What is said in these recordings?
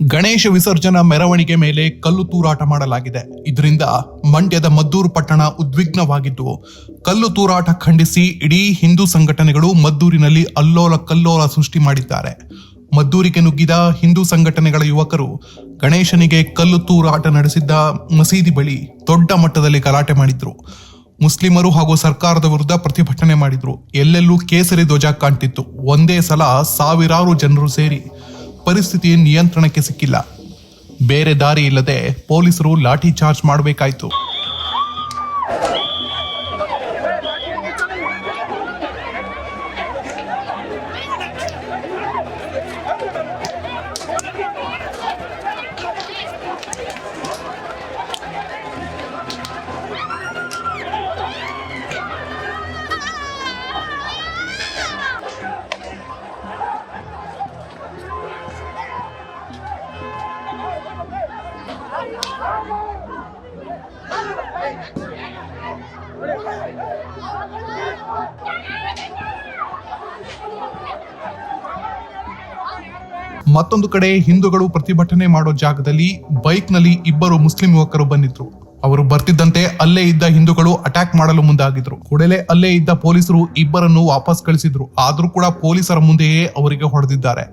ಗಣೇಶ ವಿಸರ್ಜನಾ ಮೆರವಣಿಗೆ ಮೇಲೆ ಕಲ್ಲು ತೂರಾಟ ಮಾಡಲಾಗಿದೆ. ಇದರಿಂದ ಮಂಡ್ಯದ ಮದ್ದೂರು ಪಟ್ಟಣ ಉದ್ವಿಗ್ನವಾಗಿದ್ದು, ಕಲ್ಲು ತೂರಾಟ ಖಂಡಿಸಿ ಇಡೀ ಹಿಂದೂ ಸಂಘಟನೆಗಳು ಮದ್ದೂರಿನಲ್ಲಿ ಅಲ್ಲೋಲ ಕಲ್ಲೋಲ ಸೃಷ್ಟಿ ಮಾಡಿದ್ದಾರೆ. ಮದ್ದೂರಿಗೆ ನುಗ್ಗಿದ ಹಿಂದೂ ಸಂಘಟನೆಗಳ ಯುವಕರು ಗಣೇಶನಿಗೆ ಕಲ್ಲು ತೂರಾಟ ನಡೆಸಿದ್ದ ಮಸೀದಿ ಬಳಿ ದೊಡ್ಡ ಮಟ್ಟದಲ್ಲಿ ಗಲಾಟೆ ಮಾಡಿದ್ರು. ಮುಸ್ಲಿಮರು ಹಾಗೂ ಸರ್ಕಾರದ ವಿರುದ್ಧ ಪ್ರತಿಭಟನೆ ಮಾಡಿದ್ರು. ಎಲ್ಲೆಲ್ಲೂ ಕೇಸರಿ ಧ್ವಜ ಕಾಣ್ತಿತ್ತು. ಒಂದೇ ಸಲ ಸಾವಿರಾರು ಜನರು ಸೇರಿ ಪರಿಸ್ಥಿತಿ ನಿಯಂತ್ರಣಕ್ಕೆ ಸಿಕ್ಕಿಲ್ಲ. ಬೇರೆ ದಾರಿ ಇಲ್ಲದೆ ಪೊಲೀಸರು ಲಾಠಿ ಚಾರ್ಜ್ ಮಾಡಬೇಕಾಯ್ತು. ಮತ್ತೊಂದು ಕಡೆ ಹಿಂದೂಗಳು ಪ್ರತಿಭಟನೆ ಮಾಡೋ ಜಾಗದಲ್ಲಿ ಬೈಕ್ನಲ್ಲಿ ಇಬ್ಬರು ಮುಸ್ಲಿಂ ಯುವಕರು ಬಂದಿದ್ರು. ಅವರು ಬರ್ತಿದ್ದಂತೆ ಅಲ್ಲೇ ಇದ್ದ ಹಿಂದೂಗಳು ಅಟ್ಯಾಕ್ ಮಾಡಲು ಮುಂದಾಗಿದ್ರು. ಕೂಡಲೇ ಅಲ್ಲೇ ಇದ್ದ ಪೊಲೀಸರು ಇಬ್ಬರನ್ನು ವಾಪಸ್ ಕಳಿಸಿದ್ರು. ಆದ್ರೂ ಕೂಡ ಪೊಲೀಸರ ಮುಂದೆಯೇ ಅವರಿಗೆ ಹೊಡೆದಿದ್ದಾರೆ.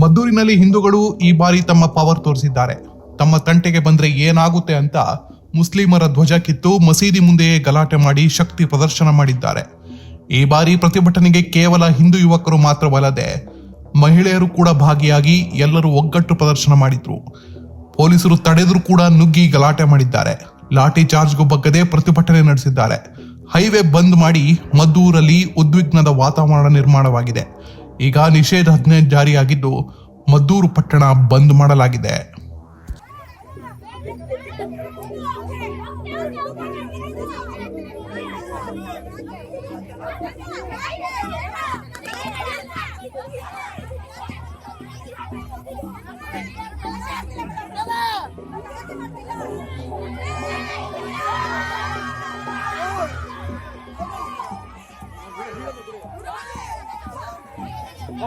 ಮದ್ದೂರಿನಲ್ಲಿ ಹಿಂದೂಗಳು ಈ ಬಾರಿ ತಮ್ಮ ಪವರ್ ತೋರಿಸಿದ್ದಾರೆ. ತಮ್ಮ ತಂಟೆಗೆ ಬಂದ್ರೆ ಏನಾಗುತ್ತೆ ಅಂತ ಮುಸ್ಲಿಮರ ಧ್ವಜ ಕಿತ್ತು ಮಸೀದಿ ಮುಂದೆಯೇ ಗಲಾಟೆ ಮಾಡಿ ಶಕ್ತಿ ಪ್ರದರ್ಶನ ಮಾಡಿದ್ದಾರೆ. ಈ ಬಾರಿ ಪ್ರತಿಭಟನೆಗೆ ಕೇವಲ ಹಿಂದೂ ಯುವಕರು ಮಾತ್ರವಲ್ಲದೆ ಮಹಿಳೆಯರು ಕೂಡ ಭಾಗಿಯಾಗಿ ಎಲ್ಲರೂ ಒಗ್ಗಟ್ಟು ಪ್ರದರ್ಶನ ಮಾಡಿದ್ರು. ಪೊಲೀಸರು ತಡೆದರೂ ಕೂಡ ನುಗ್ಗಿ ಗಲಾಟೆ ಮಾಡಿದ್ದಾರೆ. ಲಾಠಿ ಚಾರ್ಜ್ಗೂ ಬಗ್ಗದೆ ಪ್ರತಿಭಟನೆ ನಡೆಸಿದ್ದಾರೆ. ಹೈವೇ ಬಂದ್ ಮಾಡಿ ಮದ್ದೂರಲ್ಲಿ ಉದ್ವಿಗ್ನದ ವಾತಾವರಣ ನಿರ್ಮಾಣವಾಗಿದೆ. ಈಗ ನಿಷೇಧಾಜ್ಞೆ ಜಾರಿಯಾಗಿದ್ದು ಮದ್ದೂರು ಪಟ್ಟಣ ಬಂದ್ ಮಾಡಲಾಗಿದೆ.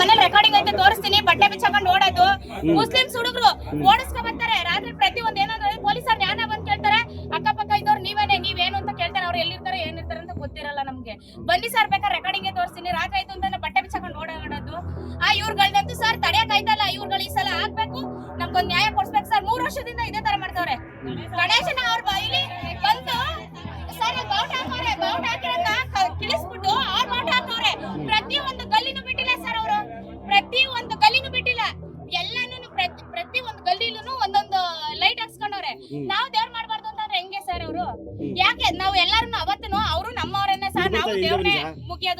ಮನೇಲಿ ರೆಕಾರ್ಡಿಂಗ್ ಐತೆ ತೋರಿಸ್ತೀನಿ. ಬಟ್ಟೆ ಬಿಚ್ಚಾಕೊಂಡು ಓಡೋದು. ಮುಸ್ಲಿಮ್ಸ್ ಹುಡುಗರು ಓಡಿಸ್ಕೊ ಬರ್ತಾರೆ. ರಾತ್ರಿ ಪ್ರತಿ ಒಂದ್ ಏನಾದ್ರು ಪೊಲೀಸರ್ ಜ್ಞಾನ ಬಂದ್ ಕೇಳ್ತಾರೆ. ಅಕ್ಕಪಕ್ಕ ಇದ್ದವ್ರು ನೀವೇನೆ ನೀವೇನು ಅಂತ ಕೇಳ್ತಾರೆ. ಅವ್ರು ಎಲ್ಲಿರ್ತಾರೆ ಏನಿರ್ತಾರೆ ಅಂತ ಗೊತ್ತಿರಲ್ಲ ನಮ್ಗೆ. ಬನ್ನಿ ಸರ್ ಬೇಕಾದ್ರೆ ರೆಕಾರ್ಡಿಂಗ್ ತೋರಿಸ್ತೀನಿ. ರಾತ್ರಿ ಆಯ್ತು ಅಂತ ಬಟ್ಟೆ ಬಿಚ್ಚಾಕೊಂಡು ಓಡಾಡೋದು ಆ ಇವ್ರುಗಳ್ದಂತೂ ಸರ್ ತಡೆಯಕ್ ಆಯ್ತಲ್ಲ ಇವ್ರುಗಳು ಈ ಸಲ ಆಗ್ಬೇಕು? ನಮ್ಗೊಂದ್ ನ್ಯಾಯ ಕೊಡ್ಸ್ಬೇಕು ಸರ್. ಮೂರ್ ವರ್ಷದಿಂದ ಇದೇ ತರ ಮಾಡ್ತಾವ್ರೆ. ಗಣೇಶನ ಅವ್ರ ಬೈಲಿ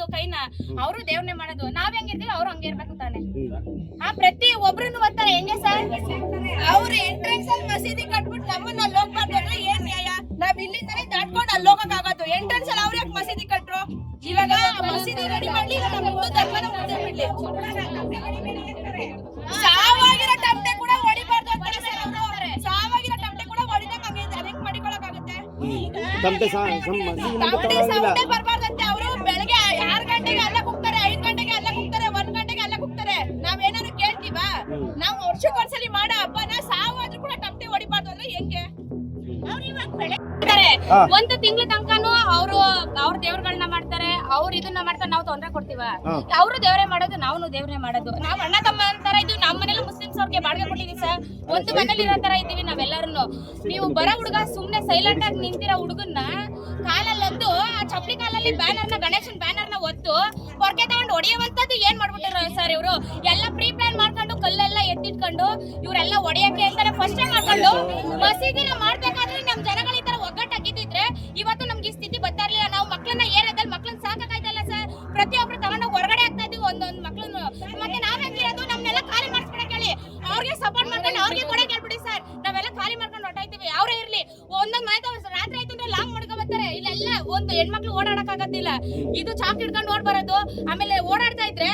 ಮುಗಿಯೋದು ಕೈನ ಅವರು ದೇವ್ರನ್ನೇ ಮಾಡೋದು. ನಾವ್ ಹೆಂಗಿರ್ತೀವಿ ಅವ್ರು ಹಂಗೆ ಇರ್ಬೇಕು ತಾನೆ. ಆ ಪ್ರತಿ ಒಬ್ರು ಬರ್ತಾರೆ ಹೆಂಗೆ ಸರ್ ಅವ್ರ ಎಂಟ್ರೆನ್ಸ್ ಅಲ್ಲಿ ಮಸೀದಿ ಕಟ್ಬಿಟ್ಟು ನಮ್ಮನ್ನ ಅಲ್ಲಿ ಹೋಗ್ಬಾರ್ದು ಅಂದ್ರೆ ಏನ್ ನ್ಯಾಯ? ನಾವ್ ಇಲ್ಲಿಂದನೇ ದಾಟ್ಕೊಂಡು ಅಲ್ಲಿ ಹೋಗಕ್ ಆಗೋದು. ಎಂಟ್ರೆನ್ಸ್ ಅಲ್ಲಿ ಅವ್ರ ಯಾಕೆ ಮಸೀದಿ ಕಟ್ರು? ಇವಾಗ ಮಸೀದಿ ರೆಡಿ ಮಾಡ್ಲಿ ಇಲ್ಲ ನಮ್ಮ ಹಿಂದೂ ಧರ್ಮನ ಮುಂದೆ ಬಿಡ್ಲಿ. ಸಾವಾಗಿರೋ ಟಮಟೆ ಕೂಡ ಹೊಡಿಬಾರ್ದು ಅಂತ ಸರ್ ಅವ್ರು. ಸಾವಾಗಿರೋ ಟಮಟೆ ಕೂಡ ಹೊಡಿದಾಗ ಹಂಗೆ ತಮಟೆ ಸಮ- ಟಮಟೆ ಸೌಂಡೇ ಗಂಟೆಗೆ ಅಲ್ಲ ಕೂಗ್ತಾರೆ ಐದ್ ಗಂಟೆಗೆ ಅಲ್ಲ ಕೂಗ್ತಾರೆ ಒಂದ್ ಗಂಟೆಗೆ ಅಲ್ಲ ಕೂಗ್ತಾರೆ. ನಾವೇನಾದ್ರು ಕೇಳ್ತೀವಾ? ನಾವು ವರ್ಷಕ್ಕೆ ಒಂದ್ಸಲಿ ಮಾಡೋ ಹಬ್ಬನ ಸಾವಾದ್ರೂ ಕೂಡ ಟಮಟೆ ಹೊಡಿಬಾರ್ದು ಅಂದ್ರೆ ಹೆಂಗೆ? ಅವ್ರು ಇವಾಗ ಬೆಳೆ. ಒಂದು ತಿಂಗಳ ನಾವು ತೊಂದ್ರೆ ಕೊಡ್ತೀವ? ಅವ್ರು ದೇವರೇ ಮಾಡೋದು ನಾವು ದೇವ್ರೆ ಮಾಡೋದು. ನಾವ್ ಅಣ್ಣ ತಮ್ಮ ಅಂತಾರ ಇದು ನಮ್ಮ ಮನೇಲಿ ಮುಸ್ಲಿಮ್ಸ್ ಅವ್ರಿಗೆ ಬಾಡಿಗೆ ಕೊಟ್ಟಿದೀವಿ ಸರ್. ಒಂದು ಮನೇಲಿ ಇರೋ ತರ ಇದೀವಿ ನಾವೆಲ್ಲರೂ ನೀವು ಬರೋ ಹುಡುಗ ಸುಮ್ನೆ ಸೈಲೆಂಟ್ ಆಗಿ ನಿಂತಿರೋ ಹುಡುಗನ್ನ ಕಾಲಲ್ಲೊಂದು ಆ ಚಪ್ಪಲಿ ಕಾಲಲ್ಲಿ ಬ್ಯಾನರ್ನ ಗಣೇಶನ್ ಬ್ಯಾನರ್ನ ಒತ್ತು ಹೊರಗೆ ತಗೊಂಡು ಹೊಡೆಯುವಂತದ್ದು ಏನ್ ಮಾಡ್ಬಿಟ್ಟಿರೋ ಸರ್ ಇವರು? ಎಲ್ಲ ಪ್ರೀ ಪ್ಲಾನ್ ಮಾಡ್ಕೊಂಡು ಕಲ್ಲೆಲ್ಲ ಎತ್ತಿಟ್ಕೊಂಡು ಇವರೆಲ್ಲ ಹೊಡೆಯಕ್ಕೆ ಅಂತಾನೆ ಫಸ್ಟ್ ಟೈಮ್ ಮಾಡ್ಕೊಂಡು ಮಸೀದಿನ ಮಾಡ್ಬೇಕಾದ್ರೆ ನಮ್ ಜನಗಳ ಇದು ಚಾಕ್ ಹಿಡ್ಕೊಂಡು ಓಡ್ ಬರೋದು ಆಮೇಲೆ ಓಡಾಡ್ತಾ ಇದ್ರೆ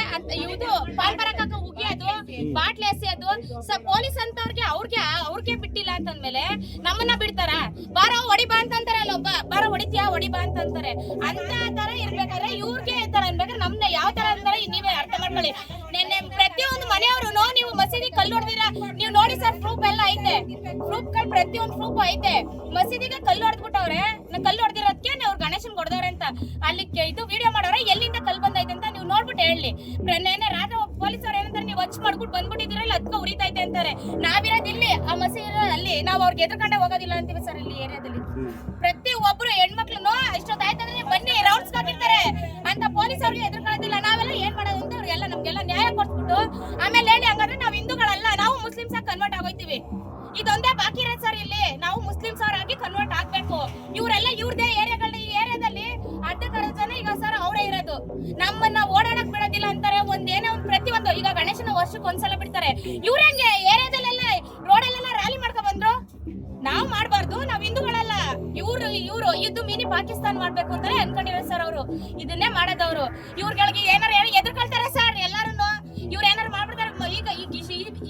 ಇದು ಪಾಲ್ ಬರಕ ಉಗಿಯೋದು ಬಾಟ್ಲಿ ಎಸೆಯೋದು ಪೊಲೀಸ್ ಅಂತವ್ರಿಗೆ ಅವ್ರಿಗೆ ಅವ್ರಿಗೆ ಬಿಟ್ಟಿಲ್ಲ ಅಂತಂದ್ಮೇಲೆ ನಮ್ಮನ್ನ ಬಿಡ್ತಾರ. ಬಾರ ಹೊಡಿ ಬಾ ಅಂತಂತಾರೆ ಅಲ್ಲ ಒಬ್ಬ. ಬಾರ, ಹೊಡಿತೀಯಾ? ಹೊಡಿ ಬಾ ಅಂತಂತಾರೆ. ಅಂತ ತರ ಇರ್ಬೇಕಾದ್ರೆ ಇವ್ರಿಗೆ ತರ ಅನ್ಬೇಕಾದ್ರೆ ನಮ್ನ ಯಾವ ತರ ಅಂತಾರೆ ನೀವೇ ಅರ್ಥ ಮಾಡ್ಕೊಳ್ಳಿ. ನಿನ್ನೆ ಪ್ರತಿಯೊಂದು ಮನೆಯವರು ನೀವು ಮಸೀದಿ ಕಲ್ಲು ಹೊಡೆದಿರ, ನೀವು ನೋಡಿ ಸರ್ ಪ್ರೂಫ್ ಎಲ್ಲ ಐತೆ. ಪ್ರೂಫ್ಗಳು ಪ್ರತಿಯೊಂದು ಪ್ರೂಫ್ ಐತೆ. ಮಸೀದಿಗೆ ಕಲ್ಲು ಹೊಡೆದ್ಬಿಟ್ಟವ್ರೆ ಕಲ್ಲು ಹೊಡೆದಿರೋದಕ್ಕೆ ಅಲ್ಲಿ ಇದು ವಿಡಿಯೋ ಮಾಡೋರ, ಎಲ್ಲಿಂದ ಕಲ್ ಬಂದೈತೆ ಅಂತ ನೀವು ನೋಡ್ಬಿಟ್ಟು ಹೇಳಿ. ನೆನ್ನೆ ಪೊಲೀಸ್ ಅವ್ರು ಏನಂತಾರೆ, ನೀವು ಹಚ್ ಮಾಡ್ಬಿಟ್ಟು ಬಂದ್ಬಿಟ್ಟಿದ್ದೀರಲ್ಲ ಅದಕ್ಕೆ ಉರಿತೈತೆ ಅಂತಾರೆ. ನಾವಿರೋದಿಲ್ಲಿ ಆ ಮಸೀದಿ ಅಲ್ಲಿ. ನಾವು ಅವ್ರಿಗೆ ಎದುರ್ಕೊಂಡೆ ಹೋಗೋದಿಲ್ಲ ಅಂತೀವಿ ಸರ್ ಇಲ್ಲಿ ಏರಿಯಾದಲ್ಲಿ. ಪ್ರತಿ ಒಬ್ರು ಹೆಣ್ಮಕ್ಳು ಇಷ್ಟೊತ್ತಾಯ್ತಂದ್ರೆ ಬನ್ನಿ ರೌಂಡ್ಸ್ ಹಾಕಿರ್ತಾರೆ ಅಂತ ಪೊಲೀಸ್ ಅವ್ರಿಗೆ ಎದುರ್ಕೊಳ್ಳೋದಿಲ್ಲ. ನಾವೆಲ್ಲ ಏನ್ ಮಾಡೋದು ಅಂತ ಅವ್ರಿಗೆಲ್ಲ ನಮ್ಗೆಲ್ಲ ನ್ಯಾಯ ಕೊಡ್ಸ್ಬಿಟ್ಟು ಆಮೇಲೆ ಹೇಳಿ, ಹಂಗಾದ್ರೆ ನಾವ್ ಹಿಂದೂಗಳಲ್ಲ, ನಾವು ಮುಸ್ಲಿಮ್ಸ್ ಕನ್ವರ್ಟ್ ಆಗೋಯ್ತೀವಿ. ಇದೊಂದೇ ಬಾಕಿ ಇರೋದು ಸರ್ ಇಲ್ಲಿ. ನಾವು ಮುಸ್ಲಿಮ್ಸ್ ಅವರಾಗಿ ಕನ್ವರ್ಟ್ ಆಗ್ಬೇಕು. ಇವರೆಲ್ಲ ಇವ್ರದೇ ಏರಿಯಾಗಳನ್ನ ನಮ್ಮನ್ನ ಓಡಾಡಕ್ ಬಿಡೋದಿಲ್ಲ ಅಂತಾರೆ. ಒಂದ್ ಏನೋ ಒಂದ್, ಈಗ ಗಣೇಶನ ವರ್ಷಕ್ಕೆ ಒಂದ್ಸಲ ಬಿಡ್ತಾರೆ. ಇವ್ರ ಹೆಂಗೆ ಏರಿಯಾದಲ್ಲೆಲ್ಲ ರೋಡಲ್ಲೆಲ್ಲ ರ್ಯಾಲಿ ಮಾಡ್ಕೊ ಬಂದ್ರು? ನಾವ್ ಮಾಡ್ಬಾರ್ದು, ನಾವ್ ಹಿಂದೂಗಳಲ್ಲ. ಇವ್ರು ಇವ್ರು ಇದು ಮಿನಿ ಪಾಕಿಸ್ತಾನ್ ಮಾಡ್ಬೇಕು ಅಂತಾರೆ ಅನ್ಕೊಂಡಿರೋ ಸರ್ ಅವರು. ಇದನ್ನೇ ಮಾಡೋದವ್ರು. ಇವ್ರಗಳಿಗೆ ಏನಾರು ಹೇಳಿ ಎದುರ್ಕೊಳ್ತಾರೆ ಸರ್ ಎಲ್ಲಾರು ಇವ್ರ ಏನಾರು ಮಾಡ್ಬಿಡ್ತಾರೆ. ಈಗ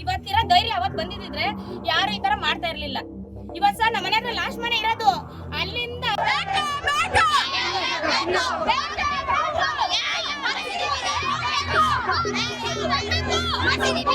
ಇವತ್ತಿರೋ ಧೈರ್ಯ ಅವತ್ ಬಂದಿದ್ರೆ ಯಾರು ಈ ತರ ಮಾಡ್ತಾ ಇರ್ಲಿಲ್ಲ. ಇವತ್ ಸರ್ ನಮ್ಮ ಮನೆ ಲಾಸ್ಟ್ ಮನೆ ಇರೋದು. ಅಲ್ಲಿಂದ